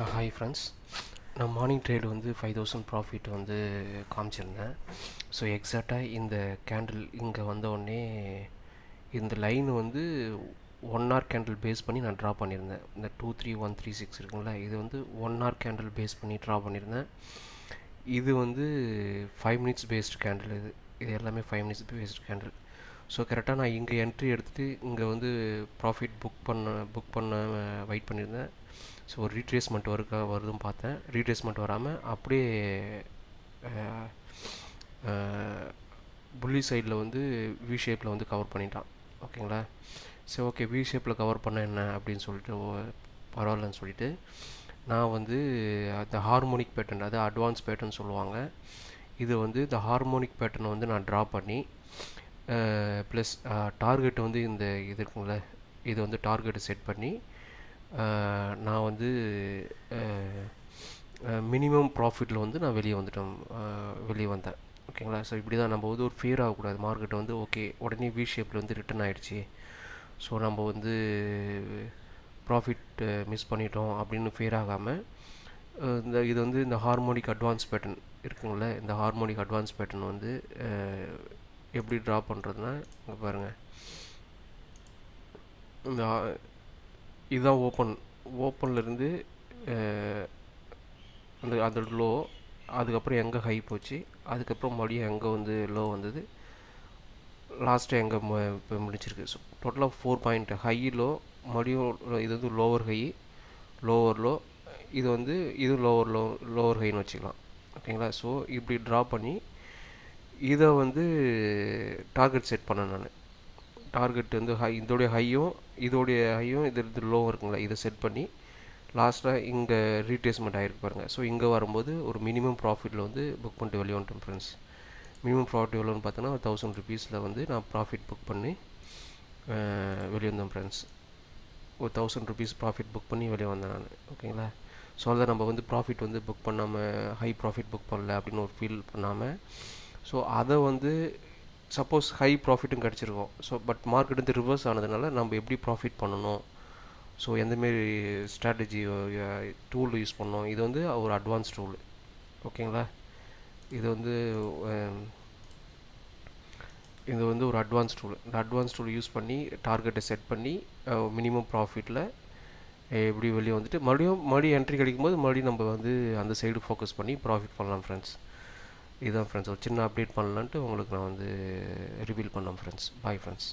Uh, hi friends நான் morning trade வந்து five thousand profit வந்து காமிச்சிருந்தேன். ஸோ எக்ஸாக்டாக இந்த கேண்டில் இங்கே வந்த உடனே இந்த லைன் வந்து ஒன் ஹவர் கேண்டில் பேஸ் பண்ணி நான் ட்ரா பண்ணியிருந்தேன். இந்த two three one three six இருக்குங்களா இது வந்து ஒன் ஹவர் கேண்டில் பேஸ் பண்ணி ட்ரா பண்ணியிருந்தேன். இது வந்து ஃபைவ் மினிட்ஸ் பேஸ்டு கேண்டில் இது. இது எல்லாமே five minutes based candle so கரெக்டாக நான் இங்கே என்ட்ரி எடுத்துகிட்டு இங்கே வந்து ப்ராஃபிட் புக் பண்ண புக் பண்ண வெயிட் பண்ணியிருந்தேன். ஸோ ஒரு ரீட்ரேஸ்மெண்ட் வருக்கா வருதுன்னு பார்த்தேன். ரீட்ரேஸ்மெண்ட் வராமல் அப்படியே புள்ளி சைடில் வந்து வி ஷேப்பில் வந்து கவர் பண்ணிட்டான். ஓகேங்களா? சரி ஓகே வி ஷேப்பில் கவர் பண்ண என்ன அப்படின்னு சொல்லிட்டு பரவாயில்லன்னு சொல்லிட்டு நான் வந்து அந்த ஹார்மோனிக் பேட்டர்ன் அது அட்வான்ஸ் பேட்டர்ன் சொல்லுவாங்க. இது வந்து இந்த ஹார்மோனிக் பேட்டர்னை வந்து நான் ட்ரா பண்ணி ப்ளஸ் டார்கெட் வந்து இந்த இது இருக்குங்கள இது வந்து டார்கெட்டை செட் பண்ணி நான் வந்து மினிமம் ப்ராஃபிட்டில் வந்து நான் வெளியே வந்துட்டேன் வெளியே வந்தேன். ஓகேங்களா ஸோ இப்படி தான் நம்ம வந்து ஒரு ஃபியர் ஆகக்கூடாது. மார்க்கெட் வந்து ஓகே உடனே வி ஷேப்பில் வந்து ரிட்டர்ன் ஆகிடுச்சி ஸோ நம்ம வந்து ப்ராஃபிட் மிஸ் பண்ணிட்டோம் அப்படின்னு ஃபியர் ஆகாமல் இந்த இது வந்து இந்த ஹார்மோனிக் அட்வான்ஸ் பேட்டர்ன் இருக்குங்கள இந்த ஹார்மோனிக் அட்வான்ஸ் பேட்டர்ன் வந்து எப்படி ட்ரா பண்ணுறதுனா இங்கே பாருங்கள் இந்த இதுதான் ஓப்பன் ஓப்பன்லேருந்து அந்த அந்த லோ அதுக்கப்புறம் எங்கே ஹை போச்சு. அதுக்கப்புறம் மறுபடியும் எங்கே வந்து லோ வந்தது. லாஸ்ட்டு எங்கே இப்போ முடிச்சிருக்கு ஸோ டோட்டலாக ஃபோர் பாயிண்ட் ஹை லோ மறுபடியும் இது வந்து லோவர் ஹை லோவர் லோ இது வந்து இது லோவர் லோ லோவர் ஹைன்னு வச்சுக்கலாம். ஓகேங்களா? ஸோ இப்படி ட்ரா பண்ணி இதை வந்து டார்கெட் செட் பண்ணேன் நான். டார்கெட் வந்து ஹை இதோடைய ஹையும் இதோடைய ஹையும் இது இது லோவும் இருக்குங்களா இதை செட் பண்ணி லாஸ்ட்டாக இங்கே ரீட்ரேஸ்மெண்ட் ஆகிருக்கு பாருங்கள் ஸோ இங்கே வரும்போது ஒரு மினிமம் ப்ராஃபிட்டில் வந்து புக் பண்ணிட்டு வெளியே வந்துட்டேன் ஃப்ரெண்ட்ஸ் மினிமம் ப்ராஃபிட் எவ்வளோன்னு பார்த்தோன்னா ஒரு தௌசண்ட் ருபீஸில் வந்து நான் ப்ராஃபிட் புக் பண்ணி வெளியே வந்தேன் ஃப்ரெண்ட்ஸ் ஒரு தௌசண்ட் ருபீஸ் ப்ராஃபிட் புக் பண்ணி வெளியே வந்தேன் நான். ஓகேங்களா ஸோ அதை நம்ம வந்து ப்ராஃபிட் வந்து புக் பண்ணாமல் ஹை ப்ராஃபிட் புக் பண்ணல அப்படின்னு ஒரு ஃபீல் பண்ணாமல் ஸோ அதை வந்து சப்போஸ் ஹை ப்ராஃபிட்டும் கிடச்சிருக்கும். ஸோ பட் மார்க்கெட் வந்து ரிவர்ஸ் ஆனதுனால நம்ம எப்படி ப்ராஃபிட் பண்ணணும்? ஸோ எந்தமாரி ஸ்ட்ராட்டஜி டூல் யூஸ் பண்ணோம் இது வந்து ஒரு அட்வான்ஸ் டூல் ஓகேங்களா? இது வந்து இது வந்து ஒரு அட்வான்ஸ் டூல் இந்த அட்வான்ஸ் டூல் யூஸ் பண்ணி டார்கெட்டை செட் பண்ணி மினிமம் ப்ராஃபிட்டில் எப்படி வெளியே வந்துட்டு மறுபடியும் மறுபடியும் என்ட்ரி கிடைக்கும்போது மறுபடியும் நம்ம வந்து அந்த சைடு ஃபோக்கஸ் பண்ணி ப்ராஃபிட் பண்ணலாம் ஃப்ரெண்ட்ஸ் இதுதான் ஃப்ரெண்ட்ஸ் ஒரு சின்ன அப்டேட் பண்ணலான்ட்டு உங்களுக்கு நான் வந்து ரிவீல் பண்ணோம் ஃப்ரெண்ட்ஸ் பாய் ஃப்ரெண்ட்ஸ்